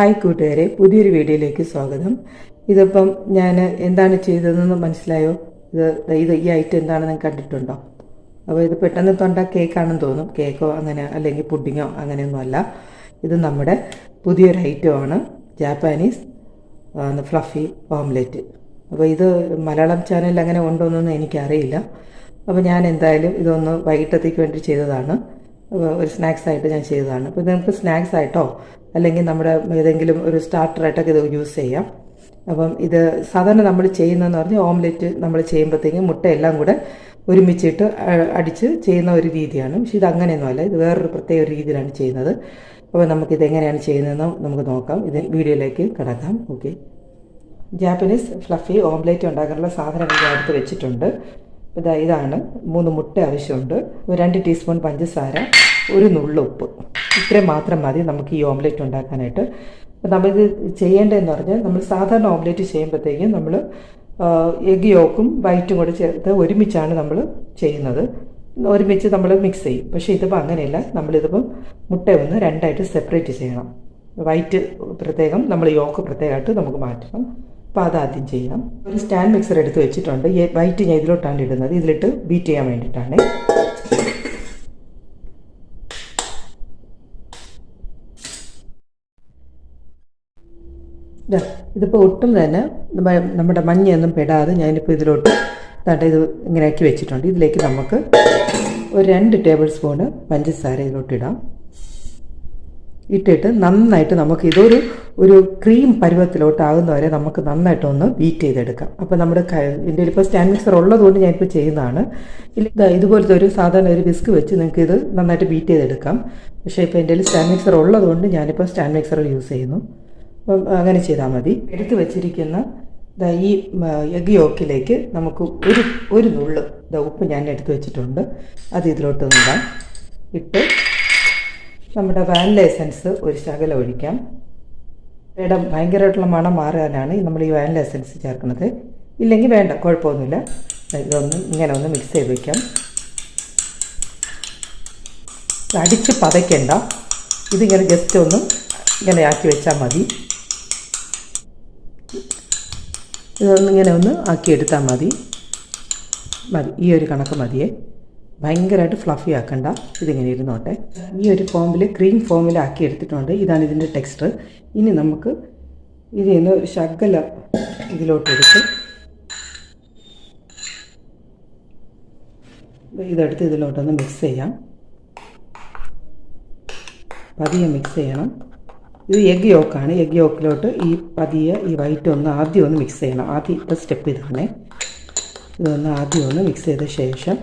Hi കൂട്ടുകാരെ പുതിയൊരു വീഡിയോയിലേക്ക് സ്വാഗതം. ഇതിപ്പം ഞാൻ എന്താണ് ചെയ്തതെന്ന് മനസ്സിലായോ? ഇത് ഇത് ഈ ഐറ്റം എന്താണെന്ന് കണ്ടിട്ടുണ്ടോ? അപ്പോൾ ഇത് പെട്ടെന്ന് തൊണ്ട കേക്കാണെന്ന് തോന്നും. കേക്കോ അങ്ങനെ അല്ലെങ്കിൽ പുഡിങ്ങോ അങ്ങനെയൊന്നും അല്ല ഇത് നമ്മുടെ പുതിയൊരു ഐറ്റമാണ്. Japanese fluffy omelette. അപ്പോൾ ഇത് മലയാളം ചാനലിൽ അങ്ങനെ ഉണ്ടോയെന്നൊന്നും എനിക്കറിയില്ല. അപ്പോൾ ഞാൻ എന്തായാലും ഇതൊന്ന് വൈകിട്ടത്തേക്ക് വേണ്ടി ചെയ്തതാണ്. ഒരു സ്നാക്സ് ആയിട്ട് ഞാൻ ചെയ്തതാണ്. അപ്പോൾ ഇത് നമുക്ക് സ്നാക്സ് ആയിട്ടോ അല്ലെങ്കിൽ നമ്മുടെ ഏതെങ്കിലും ഒരു സ്റ്റാർട്ടറായിട്ടൊക്കെ ഇത് യൂസ് ചെയ്യാം. അപ്പം ഇത് സാധാരണ നമ്മൾ ചെയ്യുന്നതെന്ന് പറഞ്ഞാൽ ഓംലെറ്റ് നമ്മൾ ചെയ്യുമ്പോഴത്തേക്കും മുട്ട എല്ലാം കൂടെ ഒരുമിച്ചിട്ട് അടിച്ച് ചെയ്യുന്ന ഒരു രീതിയാണ്. പക്ഷെ ഇത് അങ്ങനെയൊന്നുമല്ല ഇത് വേറൊരു പ്രത്യേക രീതിയിലാണ് ചെയ്യുന്നത്. അപ്പോൾ നമുക്കിത് എങ്ങനെയാണ് ചെയ്യുന്നതെന്ന് നമുക്ക് നോക്കാം. ഇത് വീഡിയോയിലേക്ക് കിടക്കാം. ഓക്കെ ജാപ്പനീസ് ഫ്ലഫി ഓംലേറ്റ് ഉണ്ടാക്കാനുള്ള സാധനങ്ങൾ ഞാൻ എടുത്ത് വെച്ചിട്ടുണ്ട്. ഇതാ ഇതാണ്. മൂന്ന് മുട്ട ആവശ്യമുണ്ട്. രണ്ട് ടീസ്പൂൺ പഞ്ചസാര ഒരു നുള്ളു ഉപ്പ്. ഇത്രയും മാത്രം മതി നമുക്ക് ഈ ഓംലെറ്റ് ഉണ്ടാക്കാനായിട്ട്. നമ്മളിത് ചെയ്യേണ്ടതെന്ന് പറഞ്ഞാൽ നമ്മൾ സാധാരണ ഓംലെറ്റ് ചെയ്യുമ്പോഴത്തേക്കും നമ്മൾ എഗ് യോക്കും വൈറ്റും കൂടെ ചേർത്ത് ഒരുമിച്ചാണ് നമ്മൾ ചെയ്യുന്നത്. ഒരുമിച്ച് നമ്മൾ മിക്സ് ചെയ്യും. പക്ഷേ ഇതിപ്പോൾ അങ്ങനെയല്ല. നമ്മളിതിപ്പം മുട്ട ഒന്ന് രണ്ടായിട്ട് സെപ്പറേറ്റ് ചെയ്യണം. വൈറ്റ് പ്രത്യേകം നമ്മൾ യോക്ക് പ്രത്യേകമായിട്ട് നമുക്ക് മാറ്റണം. അപ്പോൾ അതാദ്യം ചെയ്യാം ഒരു സ്റ്റാൻഡ് മിക്സർ എടുത്ത് വെച്ചിട്ടുണ്ട്. വൈറ്റ് ഞാൻ ഇതിലോട്ടാണ് ഇടുന്നത്. ഇതിലിട്ട് ബീറ്റ് ചെയ്യാൻ വേണ്ടിയിട്ടാണ്. ഇതിപ്പോൾ ഒട്ടും തന്നെ നമ്മ- നമ്മുടെ മഞ്ഞയൊന്നും പെടാതെ ഞാനിപ്പോൾ ഇതിലോട്ട് തണ്ട ഇത് ഇങ്ങനെ ആക്കി വെച്ചിട്ടുണ്ട്. ഇതിലേക്ക് നമുക്ക് ഒരു രണ്ട് ടേബിൾ സ്പൂണ് പഞ്ചസാര ഇതിലോട്ട് ഇടാം. ഇട്ടിട്ട് നന്നായിട്ട് നമുക്ക് ഇതൊരു ഒരു ക്രീം പരുവത്തിലോട്ട് ആകുന്നവരെ നമുക്ക് നന്നായിട്ടൊന്ന് ബീറ്റ് ചെയ്തെടുക്കാം. അപ്പോൾ നമ്മുടെ എന്റെ ഇപ്പോൾ സ്റ്റാൻഡ് മിക്സർ ഉള്ളതുകൊണ്ട് ഞാനിപ്പോൾ ചെയ്യുന്നതാണ്. ഇതുപോലത്തെ ഒരു സാധാരണ ഒരു വിസ്ക് വെച്ച് നിങ്ങൾക്ക് ഇത് നന്നായിട്ട് ബീറ്റ് ചെയ്തെടുക്കാം. പക്ഷേ ഇപ്പോൾ എന്റെ സ്റ്റാൻഡ് മിക്സർ ഉള്ളതുകൊണ്ട് ഞാനിപ്പോൾ സ്റ്റാൻഡ് മിക്സർ യൂസ് ചെയ്യുന്നു. അപ്പം അങ്ങനെ ചെയ്താൽ മതി. എടുത്ത് വച്ചിരിക്കുന്ന ഈ എഗ് യോക്കിലേക്ക് നമുക്ക് ഒരു ഒരു നുള്ള് ഉപ്പ് ഞാൻ എടുത്തു വെച്ചിട്ടുണ്ട്. അത് ഇതിലോട്ട് ഇടാം. ഇട്ട് നമ്മുടെ വാനില എസൻസ് ഒരു ശകലം ഒഴിക്കാം. ഇടം ഭയങ്കരമായിട്ടുള്ള മണം മാറാനാണ് നമ്മൾ ഈ വാനില എസൻസ് ചേർക്കുന്നത്. ഇല്ലെങ്കിൽ വേണ്ട കുഴപ്പമൊന്നുമില്ല. ഇതൊന്ന് ഇങ്ങനെ ഒന്ന് മിക്സ് ചെയ്ത് വയ്ക്കാം അടിച്ച് പതയ്ക്കണ്ട. ഇതിങ്ങനെ ജസ്റ്റ് ഒന്ന് ഇങ്ങനെ ആക്കി വെച്ചാൽ മതി. ഇതൊന്നിങ്ങനെ ഒന്ന് ആക്കിയെടുത്താൽ മതി. മതി ഈ ഒരു കണക്ക് മതിയേ. ഭയങ്കരമായിട്ട് ഫ്ലഫി ആക്കണ്ട ഇതിങ്ങനെ ഇരുന്നോട്ടെ. ഈ ഒരു ഫോമിൽ ക്രീം ഫോമിൽ ആക്കി എടുത്തിട്ടുണ്ട് ഇതാണ് ഇതിന്റെ ടെക്സ്റ്റർ ഇനി നമുക്ക് ഇതിൽ നിന്ന് ഒരു ശകല ഇതിലോട്ട് എടുത്ത് ഇതെടുത്ത് ഇതിലോട്ടൊന്ന് മിക്സ് ചെയ്യാം. പതിയെ മിക്സ് ചെയ്യണം. ഇത് എഗ് യോക്കാണ് എഗ് യോക്കിലോട്ട് ഈ പതിയെ ഈ വൈറ്റ് ഒന്ന് ആദ്യം ഒന്ന് മിക്സ് ചെയ്യണം. ആദ്യത്തെ സ്റ്റെപ്പ് ഇതാണ്. ഇതൊന്ന് ആദ്യം ഒന്ന് മിക്സ് ചെയ്ത ശേഷം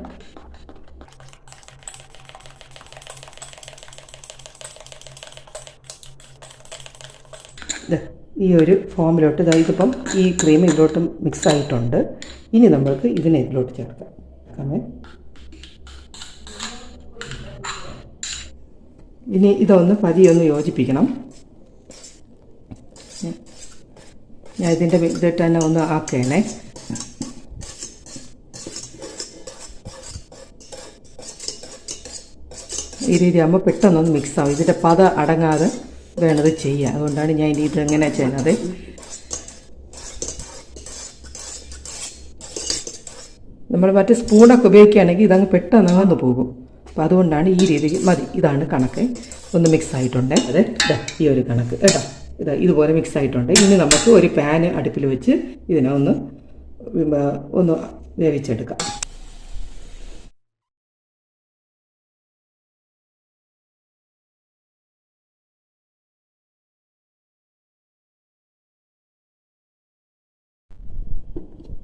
ഈ ഒരു ഫോമിലോട്ട് ഇതാ ഇതിപ്പം ഈ ക്രീം ഇതിലോട്ട് മിക്സ് ആയിട്ടുണ്ട്. ഇനി നമ്മൾക്ക് ഇതിനെ ഇതിലോട്ട് ചേർക്കാം. കാരണം ഇനി ഇതൊന്ന് പതിയൊന്ന് യോജിപ്പിക്കണം. ഞാൻ ഇതിന്റെ ഇതിട്ട് തന്നെ ഒന്ന് ആക്കണേ ഈ രീതി ആകുമ്പോൾ പെട്ടെന്നൊന്ന് മിക്സ് ആവും. ഇതിന്റെ പത അടങ്ങാതെ വേണത് ചെയ്യുക അതുകൊണ്ടാണ് ഞാൻ ഇനി ഇതെങ്ങനെ ചെയ്യുന്നത്. നമ്മൾ മറ്റേ സ്പൂണൊക്കെ ഉപയോഗിക്കുകയാണെങ്കിൽ ഇതങ്ങ് പെട്ടെന്ന് അങ്ങ് പോകും. അപ്പോൾ അതുകൊണ്ടാണ് ഈ രീതിക്ക് മതി. ഇതാണ് കണക്ക്. ഒന്ന് മിക്സ് ആയിട്ടുണ്ട്. അതെ ഈ ഒരു കണക്ക്. കേട്ടോ? ഇതാ ഇതുപോലെ മിക്സ് ആയിട്ടുണ്ട്. ഇനി നമുക്ക് ഒരു പാൻ അടുപ്പിൽ വെച്ച് ഇതിനെ ഒന്ന് ഒന്ന് വേവിച്ചെടുക്കാം.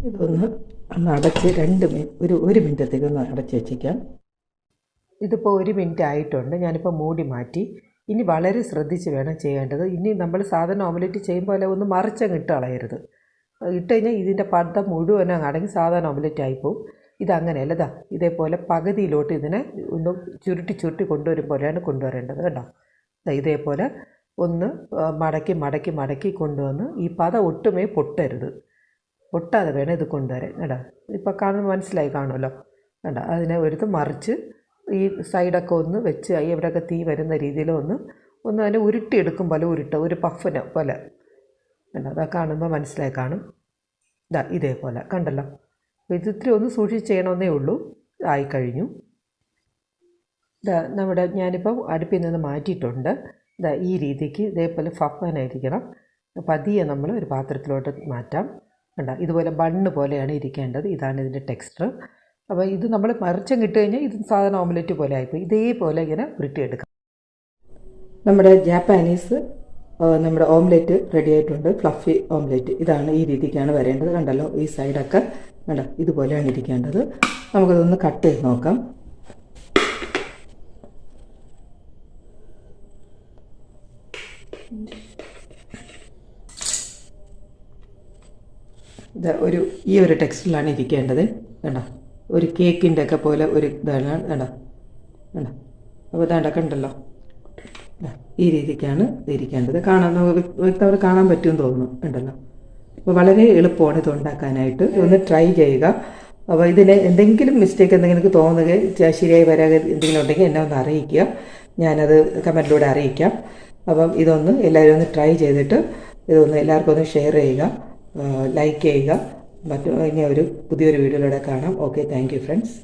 ഇതൊന്ന് ഒന്ന് അടച്ച് രണ്ട് ഒരു ഒരു മിനിറ്റത്തേക്ക് ഒന്ന് അടച്ച് വെച്ചേക്കാം ഇതിപ്പോൾ ഒരു മിനിറ്റ് ആയിട്ടുണ്ട്. ഞാനിപ്പോൾ മൂടി മാറ്റി ഇനി വളരെ ശ്രദ്ധിച്ച് വേണം ചെയ്യേണ്ടത്. ഇനി നമ്മൾ സാധനം ഓംലെറ്റ് ചെയ്യുമ്പോൾ പോലെ ഒന്ന് മറിച്ചങ്ങ് ഇട്ട് കളയരുത്. ഇട്ട് കഴിഞ്ഞാൽ ഇതിന്റെ പദ മുഴുവനും അടങ്ങി സാധാരണ ഓംലെറ്റ് ആയിപ്പോവും ഇതങ്ങനെ ഇതാ ഇതേപോലെ പകുതിയിലോട്ട് ഇതിനെ ഒന്ന് ചുരുട്ടി ചുരുട്ടി കൊണ്ടുവരും പോലെയാണ് കൊണ്ടുവരേണ്ടത് കേട്ടോ. ഇതേപോലെ ഒന്ന് മടക്കി മടക്കി മടക്കി കൊണ്ടുവന്ന് ഈ പത ഒട്ടുമേ പൊട്ടരുത്. പൊട്ടാതെ വേണം ഇത് കൊണ്ടുവരാൻ. കേട്ടോ ഇപ്പോൾ കാണുമ്പോൾ മനസ്സിലായി കാണുമല്ലോ. കേട്ടോ അതിനെ എടുത്ത് മറിച്ച് ഈ സൈഡൊക്കെ ഒന്ന് വെച്ച് എവിടെയൊക്കെ തീ വരുന്ന രീതിയിൽ ഒന്ന് ഒന്ന് അതിനെ ഉരുട്ടിയെടുക്കും പോലെ ഉരുട്ട് ഒരു പഫിന് പോലെ. കണ്ടോ? അതാ കാണുമ്പോൾ മനസ്സിലായി കാണും. ഇതാ ഇതേപോലെ. കണ്ടല്ലോ? ഇത് ഇത്തിരി ഒന്ന് സൂക്ഷിച്ച് ചെയ്യണമെന്നേ ഉള്ളൂ. ആയി കഴിഞ്ഞു ഇതാ നമ്മുടെ ഞാനിപ്പോൾ അടുപ്പിൽ നിന്ന് മാറ്റിയിട്ടുണ്ട്. ഇതാ ഈ രീതിക്ക് ഇതേപോലെ ഫഫനായിരിക്കണം പതിയെ നമ്മൾ ഒരു പാത്രത്തിലോട്ട് മാറ്റാം. കണ്ട? ഇതുപോലെ ബണ്ണ് പോലെയാണ് ഇരിക്കേണ്ടത്. ഇതാണ് ഇതിന്റെ ടെക്സ്ചർ. അപ്പോൾ ഇത് നമ്മൾ മറിച്ചം കിട്ടി കഴിഞ്ഞാൽ ഇത് സാധാരണ ഓംലെറ്റ് പോലെ ആയിപ്പോയി. ഇതേപോലെ ഇങ്ങനെ ഉരുട്ടിയെടുക്കാം. നമ്മുടെ ജാപ്പാനീസ് നമ്മുടെ ഓംലെറ്റ് റെഡി ആയിട്ടുണ്ട്. ഫ്ലഫി ഓംലെറ്റ് ഇതാണ് ഈ രീതിക്കാണ് വരേണ്ടത്. കണ്ടല്ലോ ഈ സൈഡൊക്കെ കണ്ടോ ഇതുപോലെയാണ് ഇരിക്കേണ്ടത്. നമുക്കതൊന്ന് കട്ട് ചെയ്ത് നോക്കാം. ഇത് ഒരു ഈ ഒരു ടെക്സ്റ്റിലാണ് ഇരിക്കേണ്ടത്. കണ്ടോ ഒരു കേക്കിന്റെ ഒക്കെ പോലെ ഒരു ഇതാണ് കണ്ടോ? കണ്ടോ? അപ്പോൾ ഇതാണ്ടൊക്കെ ഉണ്ടല്ലോ ഈ രീതിക്കാണ് ഇരിക്കേണ്ടത്. കാണാൻ വ്യക്തവർ കാണാൻ പറ്റുമെന്ന് തോന്നുന്നു ഉണ്ടല്ലോ അപ്പോൾ വളരെ എളുപ്പമാണ് ഇത് ഉണ്ടാക്കാനായിട്ട്. ഒന്ന് ട്രൈ ചെയ്യുക. അപ്പോൾ ഇതിന് എന്തെങ്കിലും മിസ്റ്റേക്ക് എന്തെങ്കിലും തോന്നുക ശരിയായി വരാതെ എന്തെങ്കിലും ഉണ്ടെങ്കിൽ എന്നെ ഒന്ന് അറിയിക്കുക. ഞാനത് കമന്റിലൂടെ അറിയിക്കാം. അപ്പം ഇതൊന്ന് എല്ലാവരും ഒന്ന് ട്രൈ ചെയ്തിട്ട് ഇതൊന്ന് എല്ലാവർക്കും ഒന്ന് ഷെയർ ചെയ്യുക ലൈക്ക് ചെയ്യുക. മറ്റു ഇനി ഒരു പുതിയൊരു വീഡിയോയിലൂടെ കാണാം. Okay thank friends